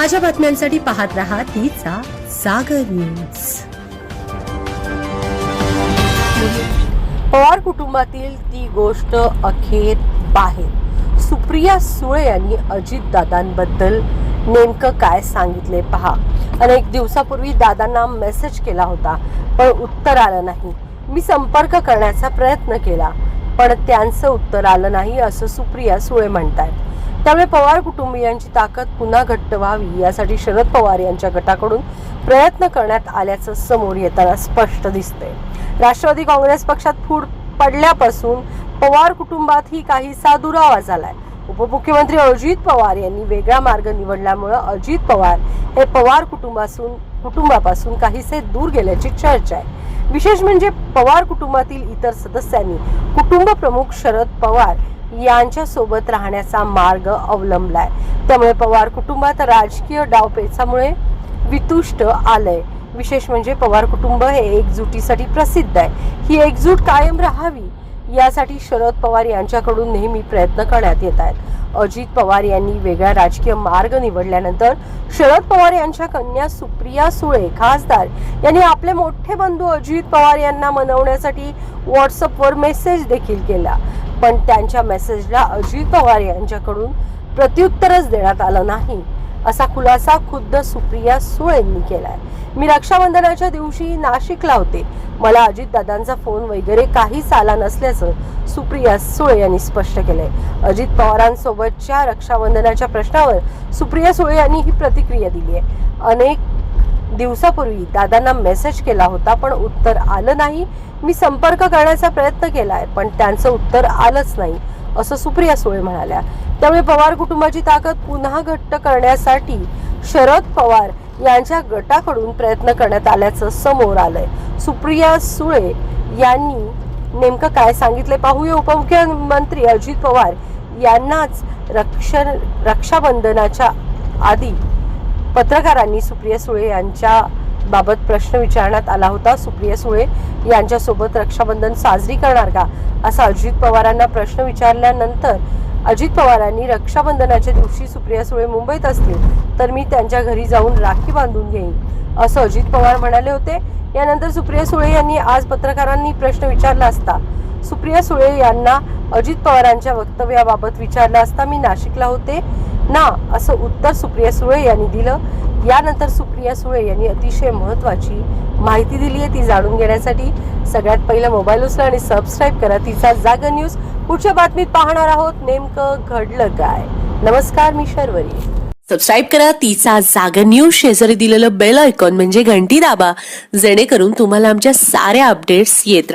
ताज्या बातम्यांसाठी पाहत रहा तिचा सागर न्यूज. पवार कुटुंबातील ती गोष्ट अखेर बाहेर. सुप्रिया सुळे यांनी अजित दादांबद्दल नेमकं काय सांगितले पहा. अनेक दिवसापूर्वी दादांना मेसेज केला होता पण उत्तर आलं नाही. मी संपर्क करण्याचा प्रयत्न केला पण त्यांचं उत्तर आलं नाही असं सुप्रिया सुळे म्हणतात त्यामुळे पवार कुटुंबियांची ताकद पुन्हा घट्ट व्हावी यासाठी शरद पवार यांच्या गटाकडून प्रयत्न करण्यात आल्याचं समोर येताना स्पष्ट दिसते राष्ट्रवादी काँग्रेस पक्षात फूट पडल्यापासून पवार कुटुंबातही काहीसा दुरावा झालाय उपमुख्यमंत्री अजित पवार यांनी वेगळा मार्ग निवडल्यामुळं अजित पवार हे पवार कुटुंबासून कुटुंबापासून काहीसे दूर गेल्याची चर्चा आहे. विशेष म्हणजे पवार कुटुंबातील इतर सदस्यांनी कुटुंब प्रमुख शरद पवार यांच्यासोबत राहण्याचा मार्ग अवलंबलाय. त्यामुळे पवार कुटुंबात राजकीय डावपेचामुळे वितुष्ट आलंय. विशेष म्हणजे पवार कुटुंब हे एकजुटीसाठी प्रसिद्ध आहे. ही एकजूट कायम राहावी यासाठी शरद पवार यांच्याकडून नेहमी प्रयत्न करण्यात येत आहेत. अजित पवार यांनी वेगळा राजकीय मार्ग निवडल्यानंतर शरद पवार यांच्या कन्या सुप्रिया सुळे खासदार यांनी आपले मोठे बंधू अजित पवार यांना मनवण्यासाठी व्हॉट्सअपवर मेसेज देखील केला. पण त्यांच्या मेसेजला अजित पवार यांच्याकडून प्रत्युत्तरच देण्यात आलं नाही. असा खुलासा खुद्द सुप्रिया सुळेंनी केलाय. मी रक्षाबंधनाच्या दिवशी नाशिकला होते. मला अजितदादांचा फोन वगैरे काहीच आला नसल्याचं सुप्रिया सुळे यांनी स्पष्ट केलंय. अजित पवारांसोबतच्या रक्षाबंधनाच्या प्रश्नावर सुप्रिया सुळे यांनी ही प्रतिक्रिया दिली आहे. अनेक दिवसापूर्वी दादांना मेसेज केला होता पण उत्तर आलं नाही. मी संपर्क करण्याचा प्रयत्न केलाय पण त्यांचं उत्तर आलंच नाही असं सुप्रिया सुळे म्हणाल्या. त्यामुळे पवार कुटुंबाची ताकद पुन्हा घट्ट करण्यासाठी शरद पवार यांच्या गटाकडून प्रयत्न करण्यात आल्याचं समोर आलंय. सुप्रिया सुळे यांनी नेमकं काय सांगितले पाहूया. उपमुख्यमंत्री अजित पवार यांनाच रक्ष रक्षाबंधनाच्या आधी पत्रकारांनी सुप्रिया सुळे यांच्या बाबत प्रश्न विचारण्यात आला होता. सुप्रिया सुळे यांच्यासोबत रक्षाबंधन साजरी करणार का? असा अजित पवारांना प्रश्न विचारल्यानंतर अजित पवारांनी रक्षाबंधनाच्या दिवशी सुप्रिया सुळे मुंबईत असतील तर मी त्यांच्या घरी जाऊन राखी बांधून घेईन असं अजित पवार म्हणाले होते. यानंतर सुप्रिया सुळे यांनी आज पत्रकारांनी प्रश्न विचारला असता सुप्रिया सुळे यांना अजित पवारांच्या वक्तव्याबाबत विचारलं असता मी नाशिकला होते. ना असं उत्तर सुप्रिया सुळे यांनी दिलं. यानंतर सुप्रिया सुळे यांनी अतिशय महत्वाची माहिती दिली आहे ती जाणून घेण्यासाठी. सगळ्यात पहिलं मोबाईल उचला आणि सबस्क्राईब करा. तिचा जागा न्यूज. पुढच्या बातमीत पाहणार आहोत नेमकं घडलं काय. नमस्कार मी शर्वरी. सबस्क्राईब करा. तिचा जागर न्यूज. शेजारी दिलेलं बेल आयकॉन म्हणजे घंटी दाबा. जेणेकरून तुम्हाला आमच्या साऱ्या अपडेट्स येत